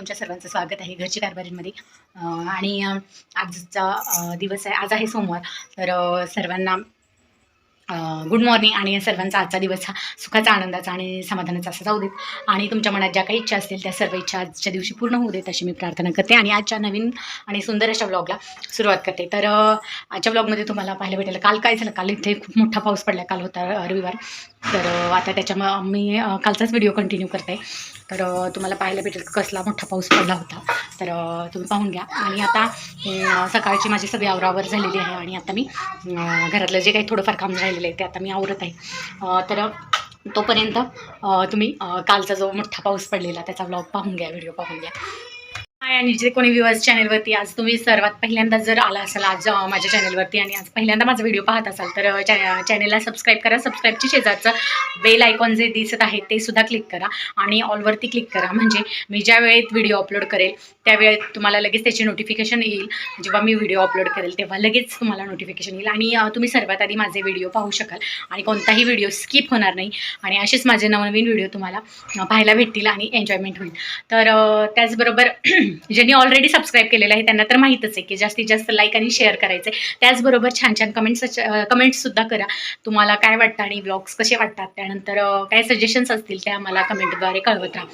तुमच्या सर्वांचं स्वागत आहे घरची कारभारीमध्ये. आणि आजचा दिवस आहे आज आहे सोमवार. तर सर्वांना गुड मॉर्निंग आणि सर्वांचा आजचा दिवस हा सुखाचा आनंदाचा आणि समाधानाचा असा जाऊ देत. आणि तुमच्या मनात ज्या काही इच्छा असतील त्या सर्व इच्छा आजच्या दिवशी पूर्ण होऊ देत अशी मी प्रार्थना करते. आणि आजच्या नवीन आणि सुंदर अशा ब्लॉगला सुरुवात करते. तर आजच्या ब्लॉगमध्ये तुम्हाला पाहायला भेटेल काल काय झालं? काल इथे खूप मोठा पाऊस पडला. काल होता रविवार. तर आता त्याच्यामुळं मी कालचाच व्हिडिओ कंटिन्यू करते. तर तुम्हाला पाहायला भेटेल कसला मोठा पाऊस पडला होता. तर तुम्ही पाहून घ्या. आणि आता सकाळची माझी सगळी आवरावर झालेली आहे. आणि आता मी घरातलं जे काही थोडंफार काम राहिलेलं आहे ते आता मी आवरत आहे. तर तोपर्यंत तुम्ही कालचा जो मोठा पाऊस पडलेला त्याचा व्लॉग पाहून घ्या व्हिडिओ पाहून घ्या. हाय आणि जे कोणी व्ह्युअर्स चॅनलवरती आज तुम्ही सर्वात पहिल्यांदा जर आला असाल आज माझ्या चॅनलवरती आणि आज पहिल्यांदा माझा व्हिडिओ पाहत असाल तर चॅ चॅनलला सबस्क्राईब करा. सबस्क्राईबची शेजारचं बेल आयकॉन जे दिसत आहे ते सुद्धा क्लिक करा आणि ऑलवरती क्लिक करा. म्हणजे मी ज्या वेळेत व्हिडिओ अपलोड करेल त्यावेळेत तुम्हाला लगेच त्याची नोटिफिकेशन येईल. जेव्हा मी व्हिडिओ अपलोड करेल तेव्हा लगेच तुम्हाला नोटिफिकेशन येईल. आणि तुम्ही सर्वात आधी माझे व्हिडिओ पाहू शकाल. आणि कोणताही व्हिडिओ स्किप होणार नाही. आणि असेच माझे नवनवीन व्हिडिओ तुम्हाला पाहायला भेटतील आणि एन्जॉयमेंट होईल. तर त्याचबरोबर ज्यांनी ऑलरेडी सबस्क्राईब केलेलं आहे त्यांना तर माहीतच आहे की जास्तीत जास्त लाईक आणि शेअर करायचं आहे त्याचबरोबर छान छान कमेंट्स कमेंट्ससुद्धा करा. तुम्हाला काय वाटतं आणि ब्लॉग्स कसे वाटतात? त्यानंतर काय सजेशन्स असतील त्या मला कमेंटद्वारे कळवत राहा.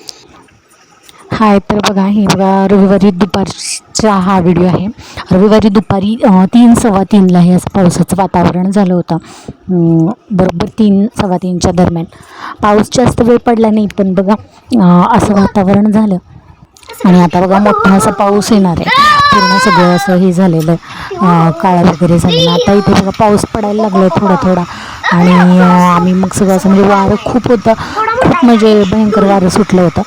हाय तर बघा हे बघा रविवारी दुपारचा हा व्हिडिओ आहे. रविवारी दुपारी तीन सव्वा तीनला हे असं पावसाचं वातावरण झालं होतं. बरोबर तीन सव्वा तीनच्या दरम्यान. पाऊस जास्त वेळ पडला नाही पण बघा असं वातावरण झालं. आणि आता बघा मोठा असा पाऊस येणार आहे. पूर्ण सगळं असं हे झालेलं काळा वगैरे झालेलं आता इथे बघा पाऊस पडायला लागला थोडा थोडा. आणि आम्ही मग सगळं असं म्हणजे वारं खूप होतं. खूप म्हणजे भयंकर वारं सुटलं होतं.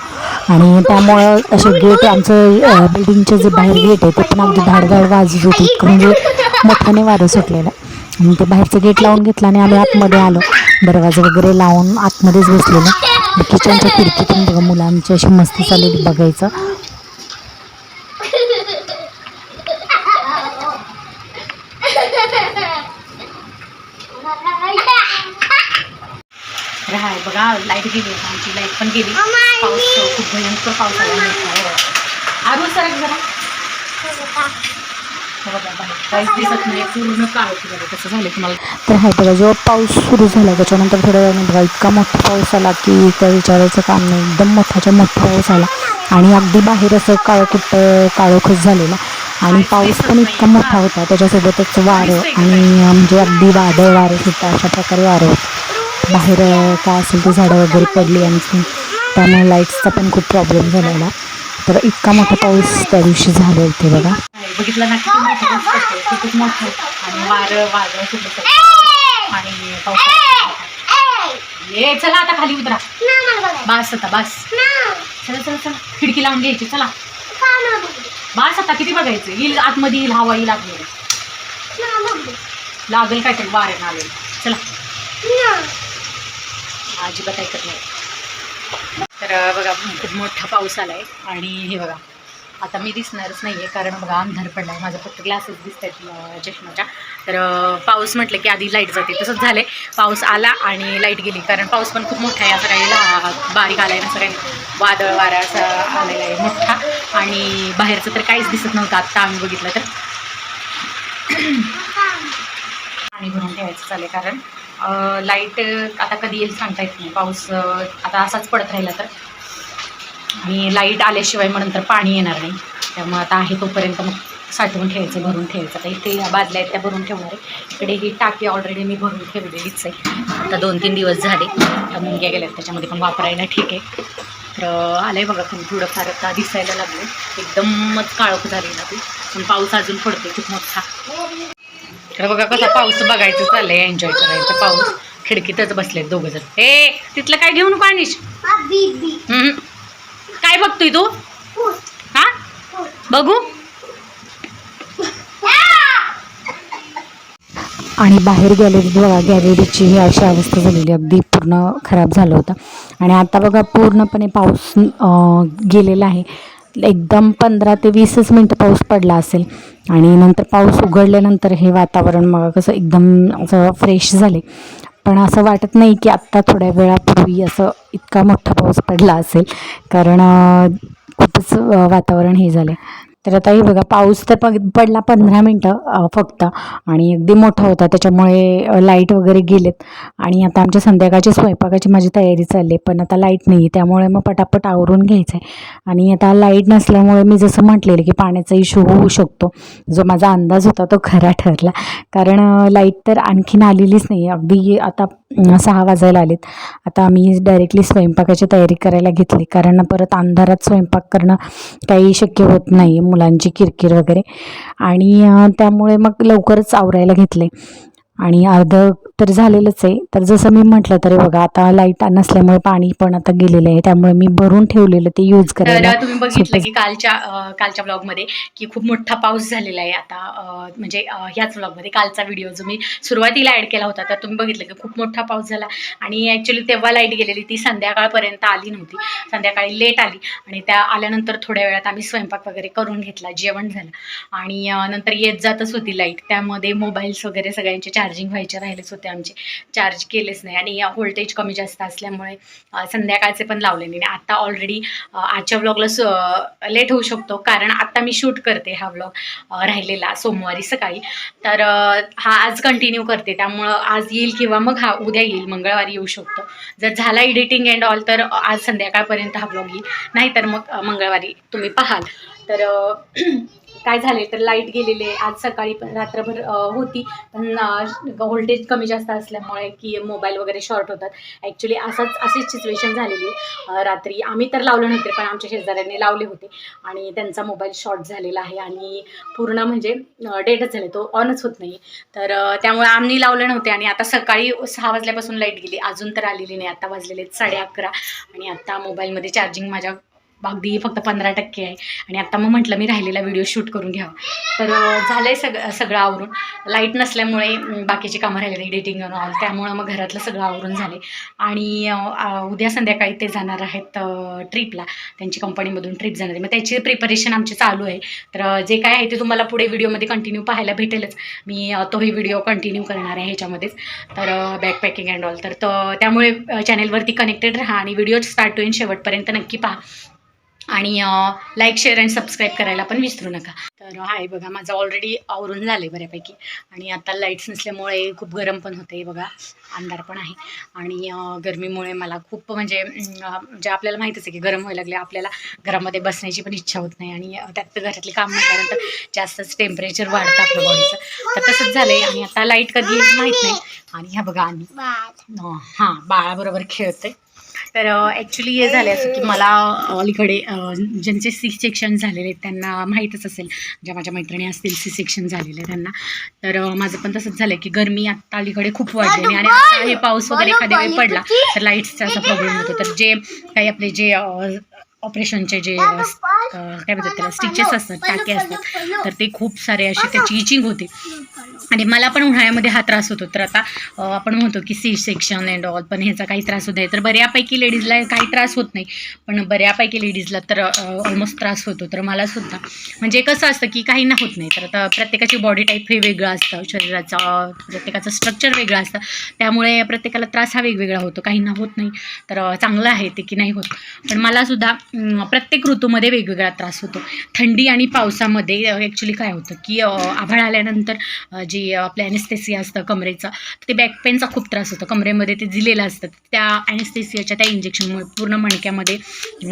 आणि त्यामुळं असे गेट आमचं बिल्डिंगचे जे बाहेर गेट आहे ते पण अगदी धाडधाड वाजत होती. इतकं म्हणजे मोठ्याने वारं सुटलेलं आणि ते बाहेरचं गेट लावून घेतलं आणि आम्ही आतमध्ये आलो. दरवाजा वगैरे लावून आतमध्येच बसलेलो. किचनच्या खिडकीतून बघा मुलांची अशी मस्ती चालली बघायचं. तर बघा लाइट गेली आमची लाइट पण गेली. पाऊस खूप भयंकर पाऊस आला. आरू सरक जरा हो बघा बाहेर काहीच दिसत नाही पूर्ण काळ झालं कसं झालं तुम्हाला तर हा बघा जेव्हा पाऊस सुरू झाला त्याच्यानंतर थोड्या वेळाने बघा इतका मोठा पाऊस आला की त्या विचारायचं काम नाही. एकदम मोठाच्या मोठा पाऊस आला. आणि अगदी बाहेर असं काळं कुठं काळोखच झालेला. आणि पाऊस पण इतका मोठा होता त्याच्यासोबतच वारं आणि म्हणजे अगदी वादळ वारं सुद्धा अशा प्रकारे वारं होतं. बाहेर काय असेल ते झाडं वगैरे पडली आणि त्यामुळे लाईट्सचा पण खूप प्रॉब्लेम झालेला. तर इतका मोठा पाऊस त्या दिवशी झाला इथे बघा. बघितलं ना किती मोठं पडतोय खूपच मोठं आणि वारं वादळ सुटलं सगळं. आणि पाऊस ये चला आता खाली उतरा. बास आता बास. चला चला चला. खिडकी लावून घ्यायची चला. बास आता किती बघायचं? येईल आतमध्ये येईल हवा येईल आतमध्ये. लागेल काय तरी वाऱ्यानं आलेलं चला. अजिबात ऐकत नाही. तर बघा खूप मोठा पाऊस आलाय. आणि हे बघा. आता मी दिसणारच नाही आहे कारण बघा अंधार पडला आहे माझं फक्त ग्लासेस दिसत आहेत चष्माच्या. तर पाऊस म्हटलं की आधी लाइट जाते. तसंच झालं आहे पाऊस आला आणि लाइट गेली. कारण पाऊस पण खूप मोठा आहे. असं काही बारीक आला आहे असं काही वादळ वारा असं आलेला आहे मोठा. आणि बाहेरचं तर काहीच दिसत नव्हतं. आत्ता आम्ही बघितलं तर. पाणी भरून ठेवायचं चालेल कारण लाइट आता कधी येईल सांगता येत नाही. पाऊस आता असाच पडत राहिला तर. आणि लाइट आल्याशिवाय मग नंतर पाणी येणार नाही. त्यामुळे आता आहे तोपर्यंत मग साठवून ठेवायचं भरून ठेवायचं. आता इथे या बादल्या आहेत त्या भरून ठेवणार आहे. इकडे ही टाकी ऑलरेडी मी भरून ठेवलेलीच आहे. आता दोन तीन दिवस झाले. त्या मुंग्या गेल्यात त्याच्यामध्ये पण वापरायला ठीक आहे. तर आलं आहे बघा पण थोडंफार आता दिसायला लागलं एकदमच काळोख झाली ना ती. पण पाऊस अजून पडतोय खूप मोठा. तर बघा कसा पाऊस बघायचं चाललंय एन्जॉय करायचं पाऊस. खिडकीतच बसलेत दोघं जण. ए तिथलं काय घेऊन पाणीश हम्म. काय बघतोय तू? हा? बघू? आणि बाहेर गॅलरी बघा गॅलरीची ही अशी अवस्था झालेली अगदी पूर्ण खराब झालं होतं. आणि आता बघा पूर्णपणे पाऊस गेलेला आहे. एकदम पंधरा ते वीसच मिनटं पाऊस पडला असेल. आणि नंतर पाऊस उघडल्यानंतर हे वातावरण मग कसं एकदम असं फ्रेश झाले. पण असं वाटत नाही की आत्ता थोड्या वेळापूर्वी असं इतका मोठा पाऊस पडला असेल. कारण खूपच वातावरण हे झालं. तर आता हे बघा पाऊस तर पग पडला पंधरा मिनटं फक्त. आणि अगदी मोठा होता त्याच्यामुळे लाइट वगैरे गेलेत. आणि आता आमच्या संध्याकाळची स्वयंपाकाची माझी तयारी चालली आहे पण आता लाइट नाही आहे त्यामुळे मग पटापट आवरून घ्यायचं आहे आणि आता लाइट नसल्यामुळे मी जसं म्हटलेलं की पाण्याचा इशू होऊ शकतो. जो माझा अंदाज होता तो खरा ठरला. कारण लाइट तर आणखीन आलेलीच नाही अगदी आता सहा वाजायला आलेत. आता आम्ही डायरेक्टली स्वयंपाकाची तयारी करायला घेतली. कारण परत अंधारात स्वयंपाक करणं काही शक्य होत नाही मुलांची किरकिर वगैरे. आणि त्यामुळे मग लवकरच आवरायला घेतले आणि अर्ध तर झालेलंच आहे. तर जसं मी म्हटलं तरी बघा आता लाइट नसल्यामुळे पाणी पण आता गेलेलं आहे. त्यामुळे मी भरून ठेवलेलं ते यूज करायला. तुम्ही बघितलं की कालच्या कालच्या ब्लॉगमध्ये की खूप मोठा पाऊस झालेला आहे आता. म्हणजे ह्याच ब्लॉगमध्ये कालचा व्हिडिओ जो मी सुरुवातीला ॲड केला होता तर तुम्ही बघितलं की खूप मोठा पाऊस झाला. आणि ॲक्च्युली तेव्हा लाइट गेलेली ती संध्याकाळपर्यंत आली नव्हती. संध्याकाळी लेट आली. आणि त्या आल्यानंतर थोड्या वेळात आम्ही स्वयंपाक वगैरे करून घेतला जेवण झालं. आणि नंतर येत जातच होती लाइट त्यामध्ये मोबाईल्स वगैरे सगळ्यांचे चार्जिंग व्हायचे राहिलेच होते आमचे. चार्ज केलेच नाही. आणि व्होल्टेज कमी जास्त असल्यामुळे संध्याकाळचे पण लावले नाही. आणि आता ऑलरेडी आजच्या ब्लॉगला लेट होऊ शकतो. कारण आता मी शूट करते हा ब्लॉग राहिलेला सोमवारी सकाळी. तर हा आज कंटिन्यू करते. त्यामुळं आज येईल किंवा मग हा उद्या येईल. मंगळवारी येऊ शकतो. जर झाला एडिटिंग अँड ऑल तर आज संध्याकाळपर्यंत हा ब्लॉग येईल. नाहीतर मग मंगळवारी तुम्ही पाहाल. तर काय झाले तर लाइट गेलेले आज सकाळी पण रात्रभर होती. पण व्होल्टेज कमी जास्त असल्यामुळे की मोबाईल वगैरे शॉर्ट होतात. ॲक्च्युली असाच अशीच सिच्युएशन झालेली रात्री आम्ही तर लावले नव्हते पण आमच्या शेजाऱ्यांनी लावले होते. आणि त्यांचा मोबाईल शॉर्ट झालेला आहे आणि पूर्ण म्हणजे डेटच झाले. तो ऑनच होत नाही. तर त्यामुळे आम्ही लावले नव्हते आणि आता सकाळी सहा वाजल्यापासून लाइट गेली. अजून तर आलेली नाही. आता वाजलेले आहेत साडे अकरा. आणि आता मोबाईलमध्ये चार्जिंग माझ्या अगदी फक्त पंधरा टक्के आहे. आणि आत्ता मग म्हटलं मी राहिलेला व्हिडिओ शूट करून घ्यावा. तर झालं आहे सगळं सगळं आवरून. लाइट नसल्यामुळे बाकीची कामं राहिली एडिटिंग ऑल त्यामुळं मग घरातलं सगळं आवरून झाले. आणि उद्या संध्याकाळी ते जाणार आहेत ट्रिपला त्यांची कंपनीमधून ट्रिप जाणार आहे. मग त्याची प्रिपरेशन आमची चालू आहे. तर जे काय आहे ते तुम्हाला पुढे व्हिडिओमध्ये कंटिन्यू पाहायला भेटेलच. मी तोही व्हिडिओ कंटिन्यू करणार आहे ह्याच्यामध्येच. तर बॅकपॅकिंग अँड ऑल तर त्यामुळे चॅनेलवरती कनेक्टेड राहा आणि व्हिडिओ स्टार्ट होईन शेवटपर्यंत नक्की पहा. आणि लाईक शेअर अँड सबस्क्राईब करायला पण विसरू नका. तर आहे बघा माझं ऑलरेडी आवरून झालं आहे बऱ्यापैकी. आणि आता लाईट्स नसल्यामुळे खूप गरम पण होते बघा अंधार पण आहे. आणि गरमीमुळे मला खूप म्हणजे अं, म्हणजे आपल्याला माहीतच आहे की गरम व्हायला लागले आपल्याला घरामध्ये बसण्याची पण इच्छा होत नाही. आणि त्यात घरातली काम म्हटल्यानंतर जास्तच टेम्परेचर वाढतं आपल्या बॉडीचं तर तसंच झालं आहे आणि आता लाइट कधी येईल माहीत नाही. आणि ह्या बघा आणि अं, हां बाळाबरोबर खेळते तर ॲक्च्युली हे झालं असं की मला अलीकडे ज्यांचे सी सेक्शन झालेले आहेत त्यांना माहीतच असेल. ज्या माझ्या मैत्रिणी असतील सी सेक्शन झालेले त्यांना. तर माझं पण तसंच झालं की गरमी आत्ता अलीकडे खूप वाढली आणि आता हे पाऊस वगैरे एखाद्या वेळी पडला तर लाईट्सचा असा प्रॉब्लेम होतो. तर जे काही आपले जे ऑपरेशनचे जे काय म्हणतात त्याला स्टिचेस असतात टाके असतात तर ते खूप सारे असे त्याची इचिंग होते. आणि मला पण उन्हाळ्यामध्ये हा त्रास होतो. तर आता आपण म्हणतो की सी सेक्शन अँड ऑल पण ह्याचा काही त्रास होत नाही. तर बऱ्यापैकी लेडीजला काही त्रास होत नाही. पण बऱ्यापैकी लेडीजला तर ऑलमोस्ट त्रास होतो. तर मला सुद्धा. म्हणजे कसं असतं की काहींना होत नाही. तर आता प्रत्येकाची बॉडी टाईप हे वेगळं असतं. शरीराचा प्रत्येकाचं स्ट्रक्चर वेगळं असतं. त्यामुळे प्रत्येकाला त्रास हा वेगवेगळा होतो. काहींना होत नाही. तर चांगलं आहे ते की नाही होत. पण मला सुद्धा प्रत्येक ऋतूमध्ये वेगवेगळा त्रास होतो. थंडी आणि पावसामध्ये ॲक्च्युली काय होतं की आभाळ आल्यानंतर जी आपल्या ॲनेस्थेसिया असतं कमरेचा ते बॅक पेनचा खूप त्रास होतो. कमरेमध्ये ते दिलेलं असतं. त्या ॲनेस्थेसियाच्या त्या इंजेक्शनमुळे पूर्ण मणक्यामध्ये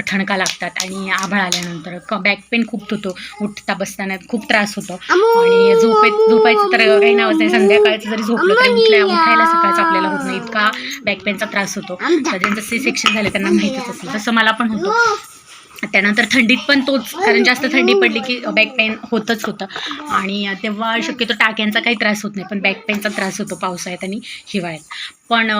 ठणका लागतात आणि आभाळ आल्यानंतर क बॅक पेन खूप होतो. उठता बसताना खूप त्रास होतो. आणि झोपेत झोपायचं तर काही नावच नाही. संध्याकाळचं जरी झोपलं तरी उठल्या उठायला सकाळचं आपल्याला होत नाही. इतका बॅक पेनचा त्रास होतो. ज्यांचं सी सेक्शन झालं त्यांना माहीतच असेल. तसं मला पण होतो. त्यानंतर थंडीत पण तोच कारण जास्त थंडी पडली की बॅक पेन होतच होतं. आणि तेव्हा शक्यतो टाक्यांचा काही त्रास होत नाही पण बॅक पेनचा त्रास होतो पावसाळ्यात आणि हिवाळ्यात. पण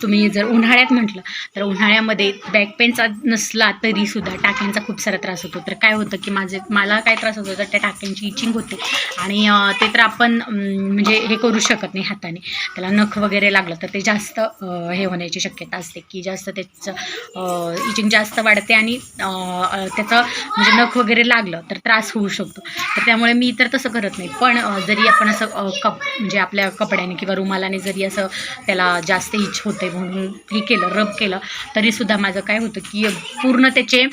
तुम्ही जर उन्हाळ्यात म्हटलं तर उन्हाळ्यामध्ये बॅक पेनचा नसला तरीसुद्धा टाक्यांचा खूप सारा त्रास होतो. तर काय होतं की माझे मला काय त्रास होतो तर त्या टाक्यांची इचिंग होते. आणि ते तर आपण म्हणजे हे करू शकत नाही हाताने. त्याला नख वगैरे लागलं तर ते जास्त हे होण्याची शक्यता असते की जास्त त्याचं इचिंग जास्त वाढते आणि त्याचं म्हणजे नख वगैरे लागलं तर त्रास होऊ शकतो. तर त्यामुळे मी तर तसं करत नाही. पण जरी आपण असं कप म्हणजे आपल्या कपड्याने किंवा रुमालाने जरी असं त्याला जास्त इच होते होते म्हणून हे केलं रब केलं. तरीसुद्धा माझं काय होतं की पूर्ण त्याचे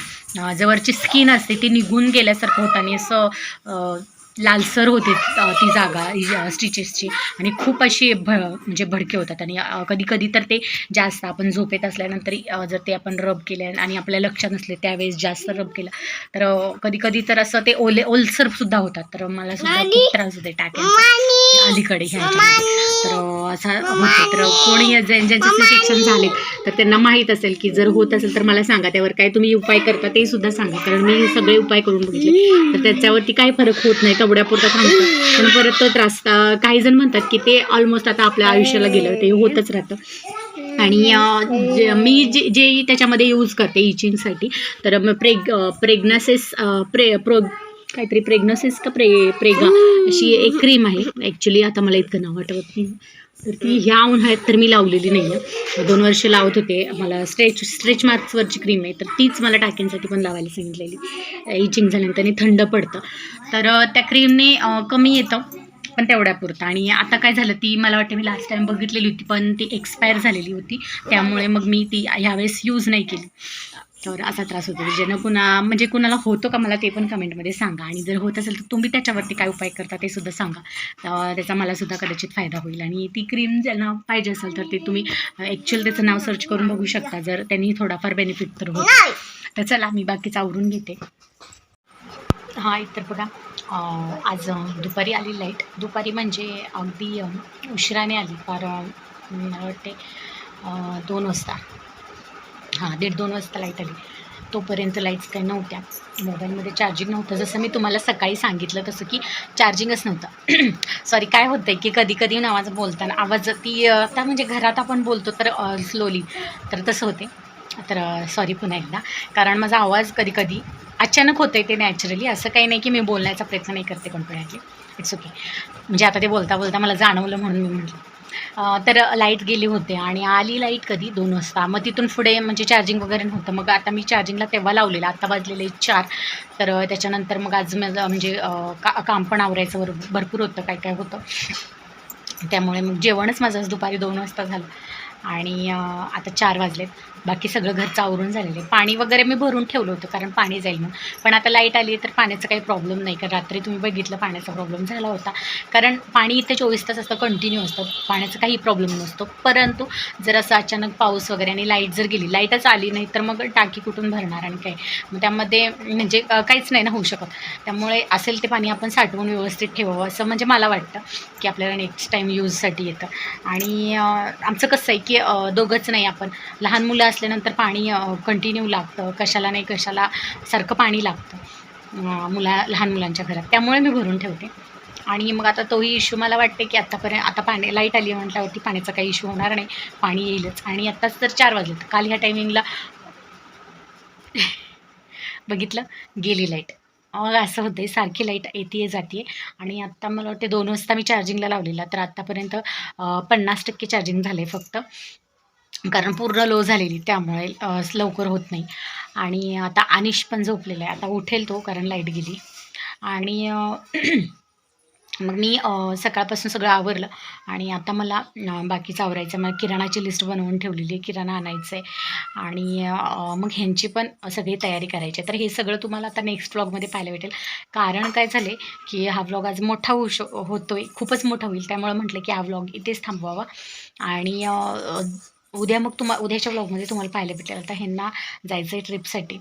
जवळची स्किन असते ती निघून गेल्यासारखं होतं आणि असं लालसर होते ती जागा स्टिचेसची आणि खूप अशी भ म्हणजे भडके होतात. आणि कधी कधी तर ते जास्त आपण झोपेत असल्यानंतर जर ते आपण रब केले आणि आपल्या लक्षात नसले त्यावेळेस जास्त रब केलं. तर कधी कधी तर असं ते ओले ओलसर सुद्धा होतात. तर मला सुद्धा खूप त्रास होते टाक्यांचा. अलीकडे ह्या. तर असं तर कोणी ज्यां- ज्यांचे शिक्षण झाले तर त्यांना माहीत असेल की जर होत असेल तर मला सांगा त्यावर काय तुम्ही उपाय करता ते सुद्धा सांगा कारण मी सगळे उपाय करून बघितले. तर त्याच्यावरती काही फरक होत नाही तेवढ्यापुरता थांबतो. पण परत तो त्रास काही जण म्हणतात की ते ऑलमोस्ट आता आपल्या आयुष्याला गेलं ते होतच राहतं. आणि मी जे जे त्याच्यामध्ये यूज करते इचिंगसाठी तर प्रेग प्रेग्नसेस प्रे प्रो काहीतरी प्रेग्नसिस का प्रे प्रेगा अशी एक क्रीम आहे. ॲक्च्युली आता मला इतकं नाव आठवत नाही. तर ती ह्या उन्हाळ्यात तर मी लावलेली नाही आहे दोन वर्ष लावत होते. मला स्ट्रेच स्ट्रेच मार्क्सवरची क्रीम आहे. तर तीच मला टाक्यांसाठी पण लावायला सांगितलेली. इचिंग झाल्यानंतर आणि थंड पडतं. तर त्या क्रीमने कमी येतं पण तेवढ्यापुरतं आणि आता काय झालं ती मला वाटतं मी लास्ट टाईम बघितलेली होती पण ती एक्सपायर झालेली होती. त्यामुळे मग मी ती ह्यावेळेस यूज नाही केली. तर असा त्रास होतो. ज्यानं कुणा म्हणजे कुणाला होतो का मला ते पण कमेंटमध्ये सांगा. आणि जर होत असेल तर तुम्ही त्याच्यावरती काय उपाय करता ते सुद्धा सांगा. त्याचा मला सुद्धा कदाचित फायदा होईल. आणि ती क्रीम ज्यांना पाहिजे असेल तर ते तुम्ही ॲक्च्युअल त्याचं नाव सर्च करून बघू शकता. जर त्यांनी थोडाफार बेनिफिट तर होत. तर चला मी बाकीचं आवरून घेते. हां इतर बघा. आज दुपारी आली लाइट दुपारी म्हणजे अगदी उशिराने आली. फार मला वाटते दोन वाजता. हां दीड दोन वाजता लाइट आली. तोपर्यंत लाईट्स काही नव्हत्या. मोबाईलमध्ये चार्जिंग नव्हतं. जसं मी तुम्हाला सकाळी सांगितलं तसं की चार्जिंगच नव्हतं. सॉरी काय होतं आहे की कधी कधी ना आवाज बोलताना आवाज ती आता म्हणजे घरात आपण बोलतो तर स्लोली तर तसं होते तर सॉरी पुन्हा एकदा. कारण माझा आवाज कधी कधी अचानक होतं आहे ते नॅचरली असं काही नाही की मी बोलण्याचा प्रयत्न नाही करते कॉन्फिडेंटली इट्स ओके म्हणजे आता ते बोलता बोलता मला जाणवलं म्हणून मी म्हटलं. तर लाइट गेली होते आणि आली लाइट कधी? दोन वाजता. मग तिथून पुढे म्हणजे चार्जिंग वगैरे नव्हतं. मग आता मी चार्जिंगला तेव्हा लावलेलं. आता वाजलेले चार. तर त्याच्यानंतर मग आज माझं म्हणजे का काम पण आवरायचं. भर भरपूर होतं. काय काय होतं. त्यामुळे मग जेवणच माझं आज दुपारी दोन वाजता झालं. आणि आता चार वाजलेत. बाकी सगळं घरचं आवरून झालेलं आहे. पाणी वगैरे मी भरून ठेवलं होतं कारण पाणी जाईल म्हणून. पण आता लाइट आली तर पाण्याचा काही प्रॉब्लेम नाही कारण रात्री तुम्ही बघितलं पाण्याचा प्रॉब्लेम झाला होता. कारण पाणी इथे चोवीस तास असतं कंटिन्यू असतं. पाण्याचा काही प्रॉब्लेम नसतो. परंतु जर असं अचानक पाऊस वगैरे आणि लाइट जर गेली लाईटच आली नाही तर मग टाकी कुठून भरणार आणि काय? मग त्यामध्ये म्हणजे काहीच नाही ना होऊ शकत. त्यामुळे असेल ते पाणी आपण साठवून व्यवस्थित ठेवावं असं म्हणजे मला वाटतं की आपल्याला नेक्स्ट टाईम यूजसाठी येतं. आणि आमचं कसं आहे की की दोघंच नाही आपण. लहान मुलं असल्यानंतर पाणी कंटिन्यू लागतं. कशाला नाही कशाला सारखं पाणी लागतं. मुला लहान मुलांच्या घरात. त्यामुळे मी भरून ठेवते. आणि मग आता तोही इश्यू मला वाटते की आत्तापर्यंत आता पाणी लाइट आली आहे म्हटल्यावरती पाण्याचा काही इश्यू होणार नाही. पाणी येईलच. आणि आत्ताच तर चार वाजले काल ह्या टायमिंगला बघितलं? गेली लाइट मग असं होतं आहे सारखी लाइट येते जाते आणि आत्ता मला वाटते दोन वाजता मी चार्जिंगला लावलेला तर आत्तापर्यंत पन्नास टक्के चार्जिंग झालं आहे फक्त. कारण पूर्ण लो झालेली त्यामुळे लवकर होत नाही. आणि आता अनिश पण झोपलेला आहे. आता उठेल तो कारण लाइट गेली. आणि मग मी सकाळपासून सगळं आवरलं आणि आता मला बाकीचं आवरायचं मग किराणाची लिस्ट बनवून ठेवलेली आहे किराणा आणायचं आहे आणि मग ह्यांची पण सगळी तयारी करायची आहे. तर हे सगळं तुम्हाला आता नेक्स्ट व्लॉगमध्ये पाहायला भेटेल. कारण काय झाले की हा व्लॉग आज मोठा होऊ श होतो आहे खूपच मोठा होईल. त्यामुळे म्हटलं की हा व्लॉग इथेच थांबवावा. आणि उद्या मग तुम्हा उद्याच्या व्लॉगमध्ये तुम्हाला पाहायला भेटेल. आता ह्यांना जायचं आहे ट्रिपसाठी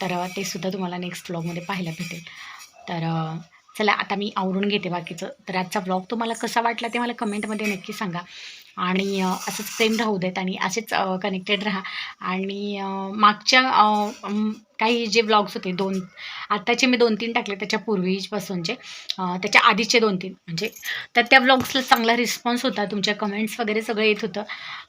तर ते सुद्धा तुम्हाला नेक्स्ट व्लॉगमध्ये पाहायला भेटेल. तर चला आता मी आवरून घेते बाकीचं. तर आजचा ब्लॉग तुम्हाला कसा वाटला ते मला कमेंटमध्ये नक्की सांगा. आणि असंच प्रेम राहू देत आणि असेच कनेक्टेड राहा. आणि मागच्या काही जे ब्लॉग्स होते दोन आत्ताचे मी दोन तीन टाकले त्याच्या पूर्वीपासूनचे. त्याच्या आधीचे दोन तीन म्हणजे तर त्या ब्लॉग्सला चांगला रिस्पॉन्स होता तुमच्या कमेंट्स वगैरे सगळं येत होतं.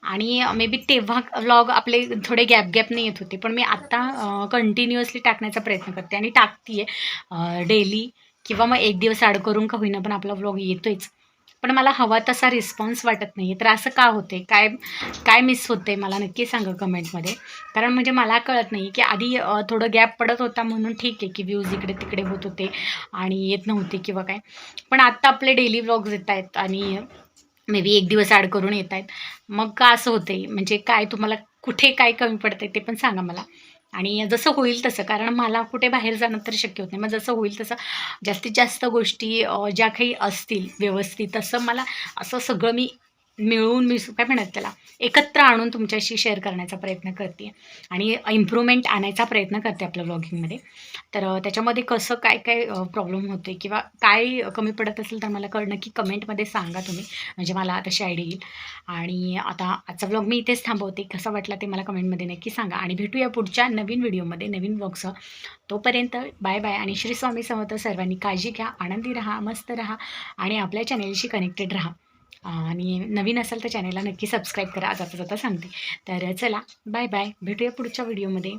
आणि मे बी तेव्हा व्लॉग आपले थोडे गॅप गॅप नाही येत होते पण मी आत्ता कंटिन्युअसली टाकण्याचा प्रयत्न करते आणि टाकते आहे डेली किंवा मग एक दिवस ॲड करून का होईना पण आपला व्लॉग येतोच पण मला हवा तसा रिस्पॉन्स वाटत नाही. तर असं का होते काय काय मिस होते मला नक्की सांगा कमेंटमध्ये कारण म्हणजे मला कळत नाही की आधी थोडं गॅप पडत होता म्हणून ठीक आहे की व्ह्यूज इकडे तिकडे होत होते आणि येत नव्हते किंवा काय. पण आत्ता आपले डेली व्लॉग्स येत आहेत आणि मे बी एक दिवस ॲड करून येत आहेत. मग का असं होते म्हणजे काय तुम्हाला कुठे काय कमी पडतंय ते पण सांगा मला. आणि जसं होईल तसं कारण मला कुठे बाहेर जाणं तर शक्य होत नाही. मग जसं होईल तसं जास्तीत जास्त गोष्टी ज्या काही असतील व्यवस्थित तसं मला असं सगळं मी मिळवून मिस काय म्हणत त्याला एकत्र आणून तुमच्याशी शेअर करण्याचा प्रयत्न करते आणि इम्प्रूव्हमेंट आणायचा प्रयत्न करते आपल्या ब्लॉगिंगमध्ये तर त्याच्यामध्ये कसं काय काय प्रॉब्लेम होतो आहे किंवा काय कमी पडत असेल तर मला कळणं की कमेंटमध्ये सांगा तुम्ही. म्हणजे मला तशी आयडिया येईल. आणि आता आजचा ब्लॉग मी इथेच थांबवते. कसा वाटला ते मला कमेंटमध्ये नक्की सांगा. आणि भेटूया पुढच्या नवीन व्हिडिओमध्ये नवीन ब्लॉगसह तोपर्यंत बाय बाय आणि श्री स्वामी समर्थ सर्वांनी काळजी घ्या आनंदी राहा मस्त राहा. आणि आपल्या चॅनेलशी कनेक्टेड राहा. आणि नवीन असेल तर चॅनलला नक्की सबस्क्राईब करा. जाता जाता सांगते. तर चला बाय बाय भेटूया पुढच्या व्हिडिओमध्ये